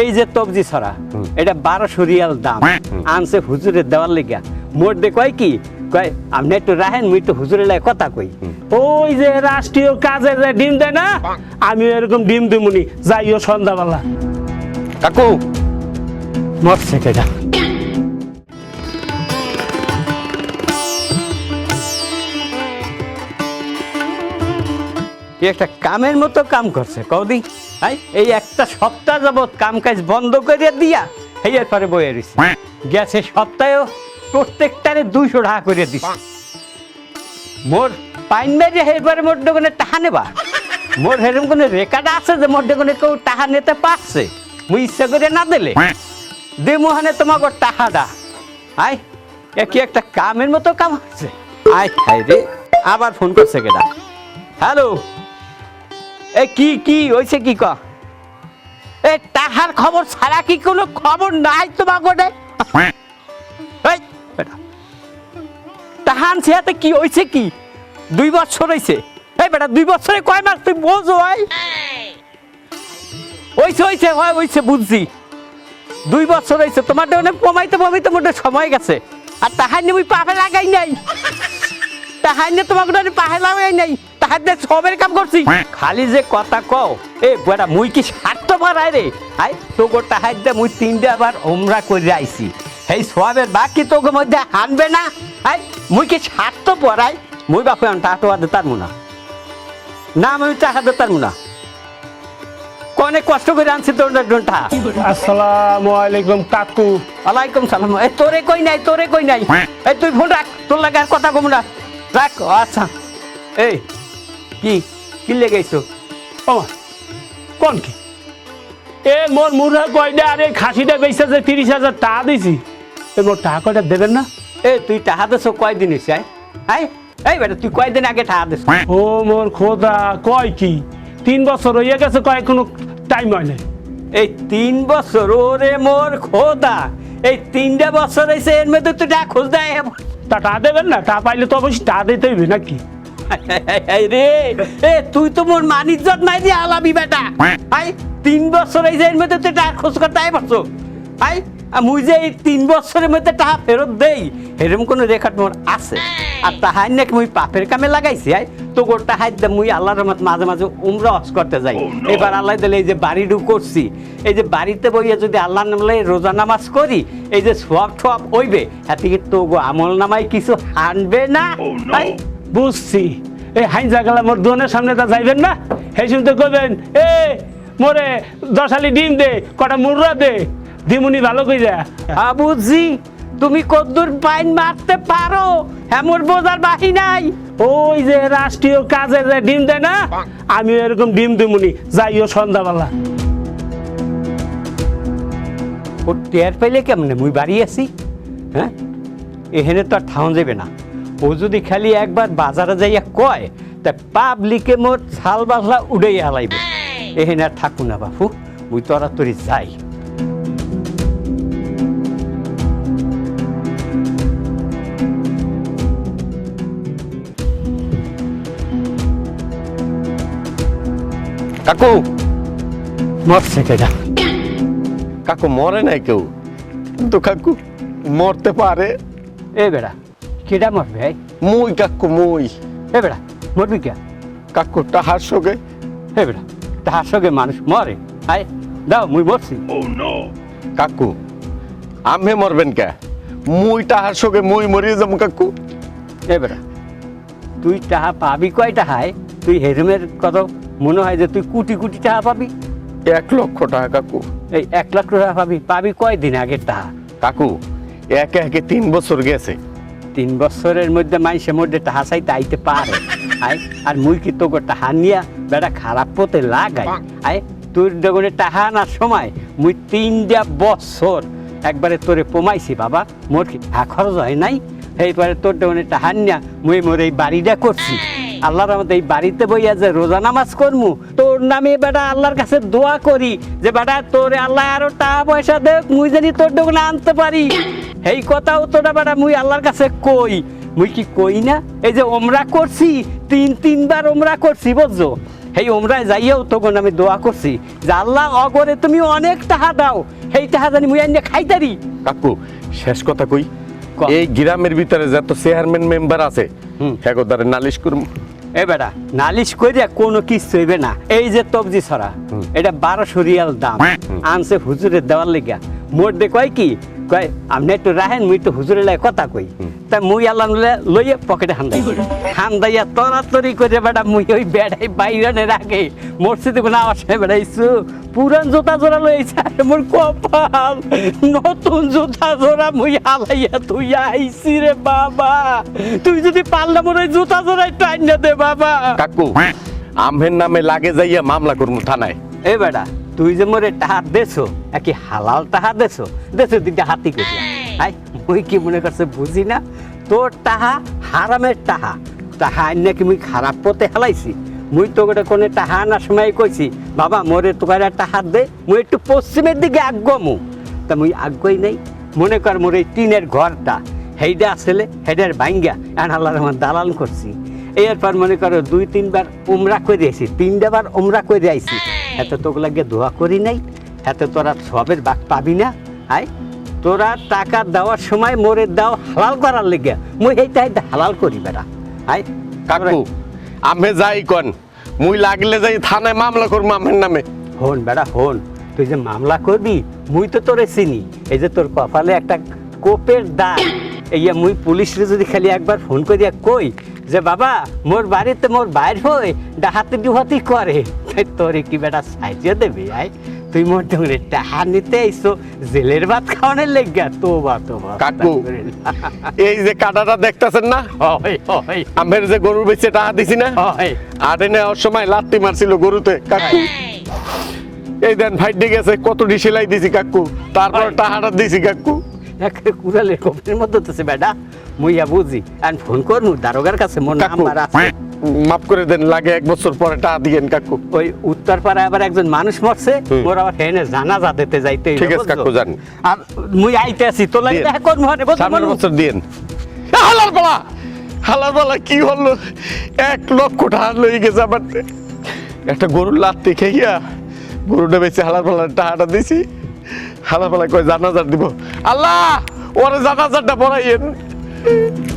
এই যে তবজি ছড়া এটা বারোশো রিয়াল দাম। আনছে হুজুরের দেওয়ার লেগা। মোট দে কয় কি? কয় আপনি একটু রাহেন মুই একটু হুজুরের লাগে কথা কই। ওই যে রাষ্ট্রীয় কাজে যে ডিম দেয় না আমি এরকম ডিম দিমুনি। যাইও সন্ধ্যাবেলা। কাকু। মরছে কেটা একটা কামের মতো কাম করছে কৌদি হাই এই একটা সপ্তাহ যাবত কাম কাজ বন্ধ করে দিয়া এই পরে বয়ে রয়েছে গেছে সপ্তাহেও প্রত্যেকটারে দুইশো টাকা করে দিছে। মোর পাইন মেরে এবারে মোর দোকানে টাকা নেবা। মোর হেরম কোনো রেকর্ড আছে যে মোর দোকানে কেউ টাকা নিতে পারছে? মুই ইচ্ছা করে না দিলে। দে মোহনে তোমাকে টাকাটা আয় এ কি একটা কামের মতো কাম হচ্ছে। আয় খাই রে আবার ফোন করছে কেটা হ্যালো? এ, কি কি হয়েছে কি ক? এ টাহার খবর ছাড়া কি কোনো খবর নাই এই, বেটা। তাহান সেহাতে কি হয়েছে কি? দুই বছর হয়েছে এই বেটা, দুই বছরে কয় মাস তুই বোঝো ভাই হয়েছে হয়েছে হয় হয়েছে বুঝছি। দুই বছর হয়েছে তোমার অনেক কমাইতে কমাইতে মোটে সময় গেছে। আর তাহার নিয়ে পাহে লাগাই নাই। তাহার নিয়ে তোমাকে তো পাহে লাগাই নাই। দিয়ে সবের কাম করছি। খালি যে কথা কও এ বেটা মুই কি স্বার্থ পারাই রে? আই তোকে তাহার দিয়ে মুই তিনটে আবার ওমরা করে আইছি। এই সবের বাকি তোকে মধ্যে হানবে না? আই মুই কি স্বার্থ পড়াই মুই বাপু আমি টাকা মুনা। না আমি টাকা দিতার মুনা। অনেক কষ্ট করে আনছি তোর ডোনটা আসসালামু আলাইকুম কাকু। ওয়ালাইকুম সালাম। এ তোরে কই নাই তোরে কই নাই? এই তুই ফোন রাখ তোর লাগে আর কথা কম না। রাখ আচ্ছা। এই কি? কি লেগেছো ও কোন কি? এ মোর মুড়া কয়টা আরে খাসিটা বেচছে যে তিরিশ হাজার টাকা দিছি। এ মোর টাকা কয়টা দেবেন না? এ তুই টাকা দেছো কয়দিন এসে আয়? এই বেটা তুই কয়দিন আগে টাকা দিস ও মোর খোদা কয় কি? তিন বছর হইয়া গেছে কয় কোনো টাইম হয় নাই। এই তিন বছর ওরে মোর খোদা। এই তিনটা বছর এসে এর মধ্যে তুই টাকা খোঁজ দেয় তা টাকা দেবেন না? টাকা পাইলে তো অবশ্যই টাকা দিতে হইবে নাকি? রে। এ তুই তো মোর মানিজ্জত নাই দিয়ে আলাবি বেটা। আই তিন বছর এই যে এর মধ্যে তুই টাকা খোঁজ করতে আই পারছ? আই মুই যে এই তিন বছরের মধ্যে টাকা ফেরত দেই কোনো রেকর্ড মোর আছে? আর তাহাই নাকি মুই পাপের কামে লাগাইছি আই তো গোর তাহাই দে মুই আল্লাহর রহমত মাঝে মাঝে উমরা হজ করতে যাই। এবার আল্লাহ দিলে এই যে বাড়িডু করছি এই যে বাড়িতে বইয়া যদি আল্লাহ নামলে রোজা নামাজ করি এই যে সোয়াব ঠোয়াব হইবে হাতে কি তো গো আমল নামায় কিছু হানবে না? আই, বুঝছি। এই হাইজা গেলা মোর দোনের সামনে তা যাইবেন না? সেই শুনতে কইবেন এ মোরে দশালি ডিম দে কটা মুররা দে দিমুনি ভালো কইরা। আবুজি তুমি কদ্দুর পাইন মারতে পারো এমন বোঝার বাহি নাই। ওই যে রাষ্ট্রীয় কাজে যে ডিম দেয় না আমি এরকম ডিম দিমুনি যাইও সন্ধ্যাবেলা। ও টের পাইলে কেমনে? মুই বাড়ি আছি হ্যাঁ? এখানে তো আর ঠাউন যাবে না। ও যদি খালি একবার বাজারে যাইয়া কয় তা পাবলিকে মোর ছাল বাসলা উড়াই হালাইবে। এখানে আর থাকু না বাপু মুই তরাতরি যাই। কাকু। মরছে কেটা কাকু মরে নাই কেউ? কিন্তু কাকু মরতে পারে। এ বেড়া কেডা মরবে এই? মুই কাকু মুই। এ বেড়া মরবি কে? কাকু তাহার সঙ্গে? হে বেটা তাহার সঙ্গে মানুষ মরে। আয় দাও মুই বলছি কাকু আমি মরবেন কে? মুই তাহার সঙ্গে মুই মরিয়ে যাব কাকু। এ বেটা তুই টাহা পাবি কয় টাহায় তুই হেরমের কত মনে হয় যে তুই কোটি কোটি টাকা পাবি? এক লক্ষ টাকা কাকু। এই এক লাখ টাকা পাবি পাবি কয় দিন আগের টাকা কাকু একে একে তিন বছর গেছে। তিন বছরের মধ্যে মাইসের মধ্যে টাহা চাইতে আইতে পারে। আয় আর মুই কি তোকে টাহা নিয়া বেটা খারাপ পথে লাগাই? আয় তোর দোকানে টাহা আনার সময় মুই তিনটা বছর একবারে তোরে কমাইছি বাবা। মোর কি টাকা খরচ হয় নাই? এইবারে তোর দোকানে টাহা নিয়া মুই মোর এই বাড়িটা করছি। আল্লাহর আমাদের এই বাড়িতে বইয়া যে রোজা নামাজ করমু তোর নামে বেটা আল্লাহর কাছে দোয়া করি যে বেটা তোর আল্লাহ আরও টাকা পয়সা দেখ মুই জানি তোর দোকানে আনতে পারি। এই কথাও তোরা বেটা মুই আল্লাহর কাছে কই? মুই কি কই না? এই যে ওমরা করছি তিন তিনবার ওমরা করছি বুঝছ? সেই ওমরায় যাইয়াও তখন আমি দোয়া করছি যে আল্লাহ অগরে তুমি অনেক টাকা দাও। সেই টাকা জানি মুই আনিয়ে খাইতারি। কাকু শেষ কথা কই। এই গ্রামের ভিতরে যত চেয়ারম্যান মেম্বার আছে। হ্যাঁ নালিশ করুম। এ বেটা নালিশ করিয়া কোনো কিছু হইবে না। এই যে তবজি ছড়া এটা বারোশো রিয়াল দাম। আনছে হুজুরের দেওয়ার লেগা মোট দে কয় কি কয় আপনি একটু রাহেন মুই তো হুজুরের লাগে কথা কই। তা মুই আল্লাহ লইয়ে পকেটে হান্দাই হান্দাইয়া তরাতরি করে বেটা মুই ওই বেড়াই বাইরে রাখে মসজিদে কোনো আমার সাথে বেড়াইছু পুরান জুতা জোড়া লইছে আরে মোর কপাল নতুন জুতা জোড়া মুই হালাইয়া তুই আইছি রে বাবা। তুই যদি পারলে মোর ওই জুতা জোড়াই টাইন দে বাবা। কাকু আমের নামে লাগে যাইয়া মামলা করব থানায়। এ বেটা তুই যে মোরে টাহা দেছো একই হালাল টাহা দেছো দেছো দিতে হাতি করিয়া আই মুই কি মনে করছে বুঝি না? তোর টাহা হারামের টাহা। টাহা আইন নাকি মুই খারাপ পথে হালাইছি? মুই তো গোটে কোনে টাহা আনার সময় কইছি বাবা মোরে তোকার টাহা দে মুই একটু পশ্চিমের দিকে আগ্গমু। তা মুই আগ্গই নাই। মনে কর মোর এই টিনের ঘরটা হেইটা আসলে হেডের ভাঙ্গা এখন আল্লাহ রহমান দালাল করছি। এরপর মনে করো দুই তিনবার উমরা করে আইছি তিনটা বার উমরা করে আইছি এত তোগুলা গিয়ে দোয়া করি নাই এত তোরা সবের বাক পাবি না আয়। তোরা টাকা দেওয়ার সময় মোরে দাও হালাল করার লেগে। মুই এইটা এইটা হালাল করি বেড়া আয়। কাকু আমে যাই কন মুই লাগলে যাই থানায় মামলা করব আমের নামে। হন বেড়া হন। তুই যে মামলা করবি মুই তো তোরে চিনি। এই যে তোর কপালে একটা কোপের দাগ এইয়া মুই পুলিশরে যদি খালি একবার ফোন করিয়া কই যে বাবা মোর বাড়িতে মোর বাইর হয়ে ডাহাতি ডুহাতি করে। তাই তোরে কি বেটা সাইজে দেবে আয় তুই মোর ডোংরে টাহা নিতে আইসো জেলের ভাত খাওয়ানোর লেগা তো বা তো কাকু এই যে কাটাটা দেখতেছেন না? আমের যে গরুর বেচে টাহা দিছি না? হয় আটে নেওয়ার সময় লাত্তি মারছিল গরুতে কাকু। এই। দেন ফাইটে গেছে কতটি সেলাই দিছি কাকু? তারপর টাহাটা দিছি কাকু। একে কুড়ালের কোপের মধ্যে তো সে বেটা। মুইয়া বুঝি। আর ফোন করমু দারোগার কাছে মোর কাকু নাম্বার আছে। মাফ করে দেন লাগে এক বছর পরে টাকা দিয়েন কাকু। ওই উত্তর পাড়ায় আবার একজন মানুষ মরছে। মোর আবার হেনে জানাজা দিতে যাইতে ঠিক আছে, কাকু, যান। আর মুই আইতে আছি তোর লাগে দেখা হনে বুঝছ সামনের বছর দিয়েন। হালার পালা হালার পালা কি হলো? এক লক্ষ টাকা লই গেছে আমার একটা গরুর লাত্তি খেইয়া গরুটা বেশি হালার পালার টাকাটা দিছি। হালার পালা কয় জানাজার দিব। আল্লাহ ওরে জানাজারটা পড়াইয়েন। Bye.